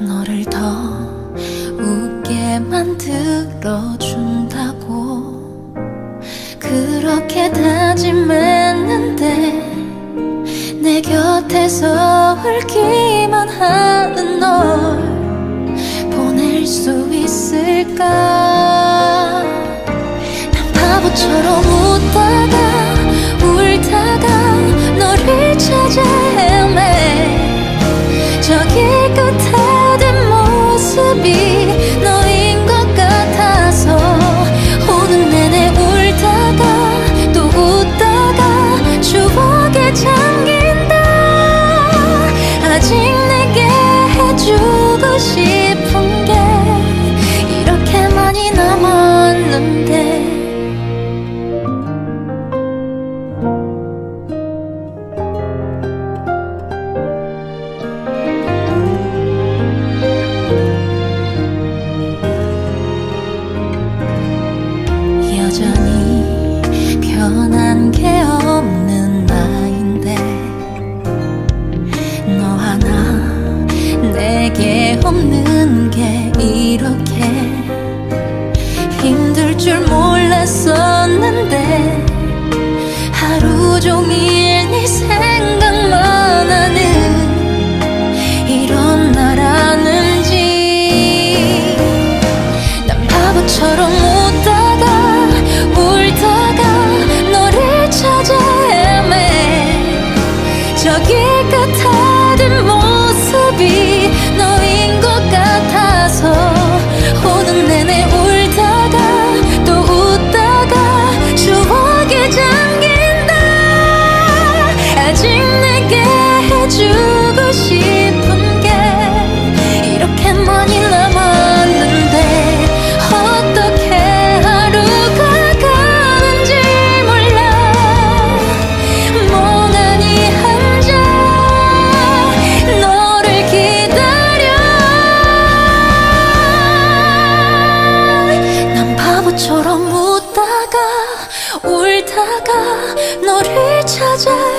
너를 더 웃게 만들어준다고. 그렇게 다짐했는데 내 곁에서 울기만 하는 널 보낼 수 있을까? 난 바보처럼 웃다가 여전히 변한 게 없는 나인데 너 하나 내게 없는 게 이렇게 힘들 줄 몰랐었는데 하루 종일 바보처럼 웃다가 울다가 너를 찾아